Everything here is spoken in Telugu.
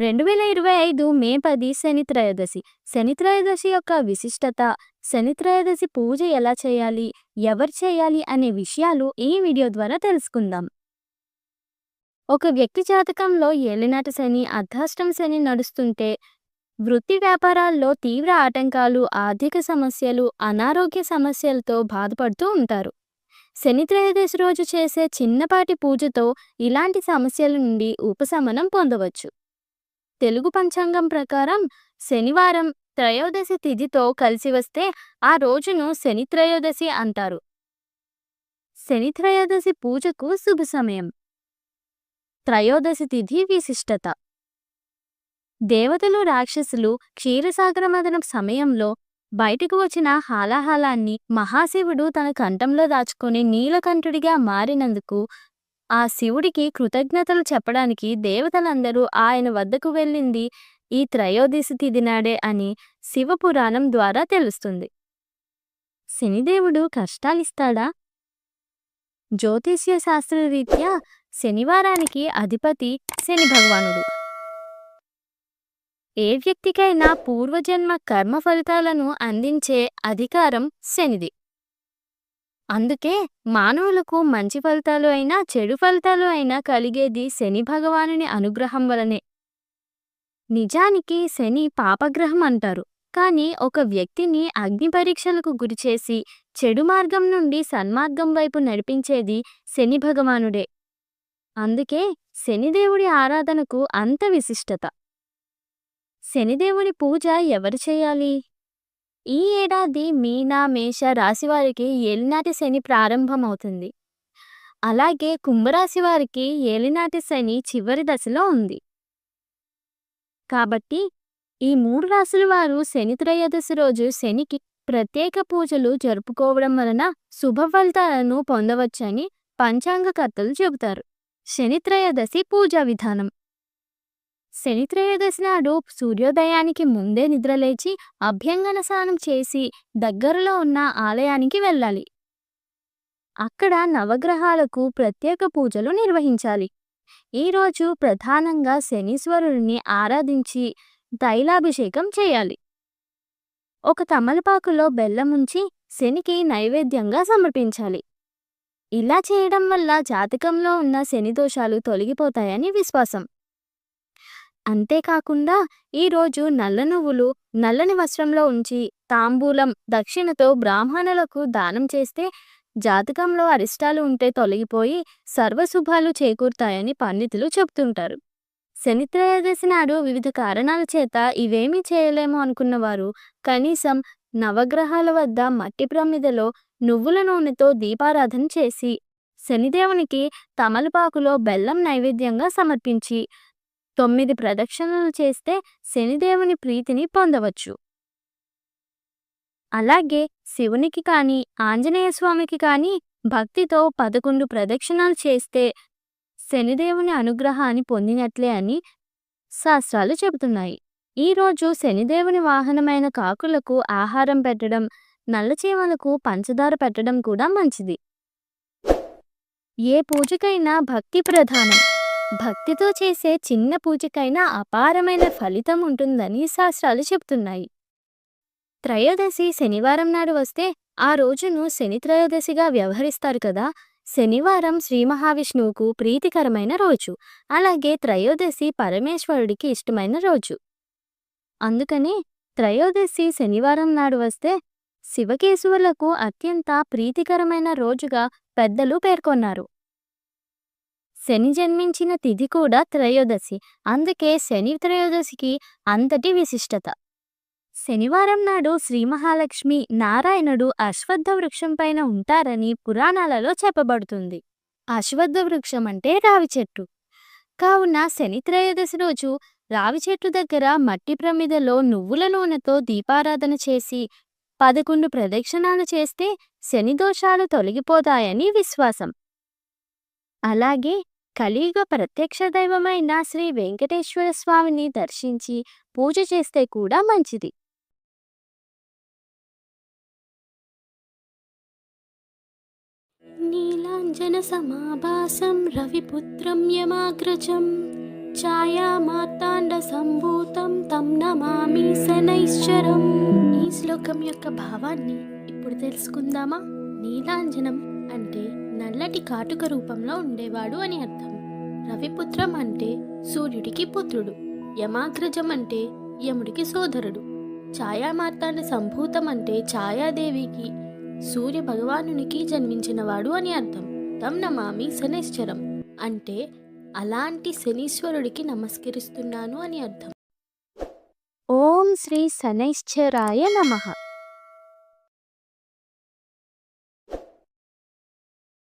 రెండు వేల ఇరవై ఐదు మే పది శని త్రయోదశి. శని త్రయోదశి యొక్క విశిష్టత శని త్రయోదశి పూజ ఎలా చేయాలి ఎవరు చేయాలి అనే విషయాలు ఈ వీడియో ద్వారా తెలుసుకుందాం. ఒక వ్యక్తి జాతకంలో ఏలినాటి శని అర్ధాష్టం శని నడుస్తుంటే వృత్తి వ్యాపారాల్లో తీవ్ర ఆటంకాలు ఆర్థిక సమస్యలు అనారోగ్య సమస్యలతో బాధపడుతూ ఉంటారు. శని త్రయోదశి రోజు చేసే చిన్నపాటి పూజతో ఇలాంటి సమస్యల నుండి ఉపశమనం పొందవచ్చు. తెలుగు పంచాంగం ప్రకారం శనివారం త్రయోదశి తిథితో కలిసి వస్తే ఆ రోజును శని త్రయోదశి అంటారు. శని త్రయోదశి పూజకు శుభ సమయం. త్రయోదశి తిథి విశిష్టత. దేవతలు రాక్షసులు క్షీరసాగర మదనం సమయంలో బయటకు వచ్చిన హాలాహలాన్ని మహాశివుడు తన కంఠంలో దాచుకుని నీలకంఠుడిగా మారినందుకు ఆ శివుడికి కృతజ్ఞతలు చెప్పడానికి దేవతలందరూ ఆయన వద్దకు వెళ్ళింది ఈ త్రయోదశి తిదినాడే అని శివపురాణం ద్వారా తెలుస్తుంది. శనిదేవుడు కష్టాలిస్తాడా? జ్యోతిష్య శాస్త్రరీత్యా శనివారానికి అధిపతి శని భగవానుడు. ఏ వ్యక్తికైనా పూర్వజన్మ కర్మ ఫలితాలను అందించే అధికారం శనిది. అందుకే మానవులకు మంచి ఫలితాలు అయినా చెడు ఫలితాలు అయినా కలిగేది శని భగవానుని అనుగ్రహం వలనే. నిజానికి శని పాపగ్రహం అంటారు. కానీ ఒక వ్యక్తిని అగ్ని పరీక్షలకు గురిచేసి చెడు మార్గం నుండి సన్మార్గం వైపు నడిపించేది శని భగవానుడే. అందుకే శనిదేవుడి ఆరాధనకు అంత విశిష్టత. శనిదేవుని పూజ ఎవరు చేయాలి? ఈ ఏడాది మీన మేష రాశివారికి ఏలినాటి శని ప్రారంభమవుతుంది. అలాగే కుంభరాశి వారికి ఏలినాటి శని చివరి దశలో ఉంది. కాబట్టి ఈ మూడు రాశుల వారు శని త్రయోదశి రోజు శనికి ప్రత్యేక పూజలు జరుపుకోవడం వలన శుభ ఫలితాలను పొందవచ్చని పంచాంగకర్తలు చెబుతారు. శని త్రయోదశి పూజా విధానం. శని త్రయోదశి నాడు సూర్యోదయానికి ముందే నిద్రలేచి అభ్యంగన స్నానం చేసి దగ్గరలో ఉన్న ఆలయానికి వెళ్ళాలి. అక్కడ నవగ్రహాలకు ప్రత్యేక పూజలు నిర్వహించాలి. ఈరోజు ప్రధానంగా శనీశ్వరుడిని ఆరాధించి తైలాభిషేకం చేయాలి. ఒక తమలపాకులో బెల్లం ఉంచి శనికి నైవేద్యంగా సమర్పించాలి. ఇలా చేయడం వల్ల జాతకంలో ఉన్న శని దోషాలు తొలగిపోతాయని విశ్వాసం. అంతేకాకుండా ఈరోజు నల్ల నువ్వులు నల్లని వస్త్రంలో ఉంచి తాంబూలం దక్షిణతో బ్రాహ్మణులకు దానం చేస్తే జాతకంలో అరిష్టాలు ఉంటే తొలగిపోయి సర్వశుభాలు చేకూరుతాయని పండితులు చెబుతుంటారు. శని త్రయోదశి నాడు వివిధ కారణాల చేత ఇవేమీ చేయలేము అనుకున్నవారు కనీసం నవగ్రహాల వద్ద మట్టి ప్రమిదలో నువ్వుల నూనెతో దీపారాధన చేసి శనిదేవునికి తమలపాకులో బెల్లం నైవేద్యంగా సమర్పించి తొమ్మిది ప్రదక్షిణలు చేస్తే శనిదేవుని ప్రీతిని పొందవచ్చు. అలాగే శివునికి కానీ ఆంజనేయ స్వామికి కానీ భక్తితో పదకొండు ప్రదక్షిణాలు చేస్తే శనిదేవుని అనుగ్రహాన్ని పొందినట్లే అని శాస్త్రాలు చెబుతున్నాయి. ఈరోజు శనిదేవుని వాహనమైన కాకులకు ఆహారం పెట్టడం నల్లచీమలకు పంచదార పెట్టడం కూడా మంచిది. ఏ పూజకైనా భక్తి ప్రధానం. భక్తితో చేసే చిన్న పూజకైనా అపారమైన ఫలితం ఉంటుందని శాస్త్రాలు చెబుతున్నాయి త్రయోదశి శనివారం నాడు వస్తే ఆ రోజును శని త్రయోదశిగా వ్యవహరిస్తారు కదా! శనివారం శ్రీ మహావిష్ణువుకు ప్రీతికరమైన రోజు. అలాగే త్రయోదశి పరమేశ్వరుడికి ఇష్టమైన రోజు. అందుకని త్రయోదశి శనివారం నాడు వస్తే శివకేశవులకు అత్యంత ప్రీతికరమైన రోజుగా పెద్దలు పేర్కొన్నారు. శని జన్మించిన తిథి కూడా త్రయోదశి. అందుకే శని త్రయోదశికి అంతటి విశిష్టత. శనివారం నాడు శ్రీ మహాలక్ష్మి నారాయణుడు అశ్వత్థ వృక్షం పైన ఉంటారని పురాణాలలో చెప్పబడుతుంది. అశ్వత్థ వృక్షం అంటే రావి చెట్టు. కావున శని త్రయోదశి రోజు రావి చెట్టు దగ్గర మట్టి ప్రమిదలో నువ్వుల నూనెతో దీపారాధన చేసి పదకొండు ప్రదక్షిణాలు చేస్తే శని దోషాలు తొలగిపోతాయని విశ్వాసం. అలాగే కలియుగ ప్రత్యక్ష దైవమైన శ్రీ వెంకటేశ్వర స్వామిని దర్శించి పూజ చేస్తే కూడా మంచిది. నీలాంజన సమాభాసం రవిపుత్రం యమాగ్రజం ఛాయామార్తాండ సంభూతం తం నమామి శనైశ్వరం ఈ శ్లోకం యొక్క భావాన్ని ఇప్పుడు తెలుసుకుందామా? నీలాంజనం అంటే నల్లటి కాటుక రూపంలో ఉండేవాడు అని అర్థం. రవిపుత్రం అంటే సూర్యుడికి పుత్రుడు యమాగ్రజం అంటే యముడికి సోదరుడు ఛాయామార్తాండ సంభూతం అంటే ఛాయాదేవికి సూర్య భగవానునికి జన్మించినవాడు అని అర్థం. తం నమామి శనైశ్చరం అంటే అలాంటి శనీశ్వరుడికి నమస్కరిస్తున్నాను అని అర్థం. ఓం శ్రీ శనైశ్చరాయ నమః.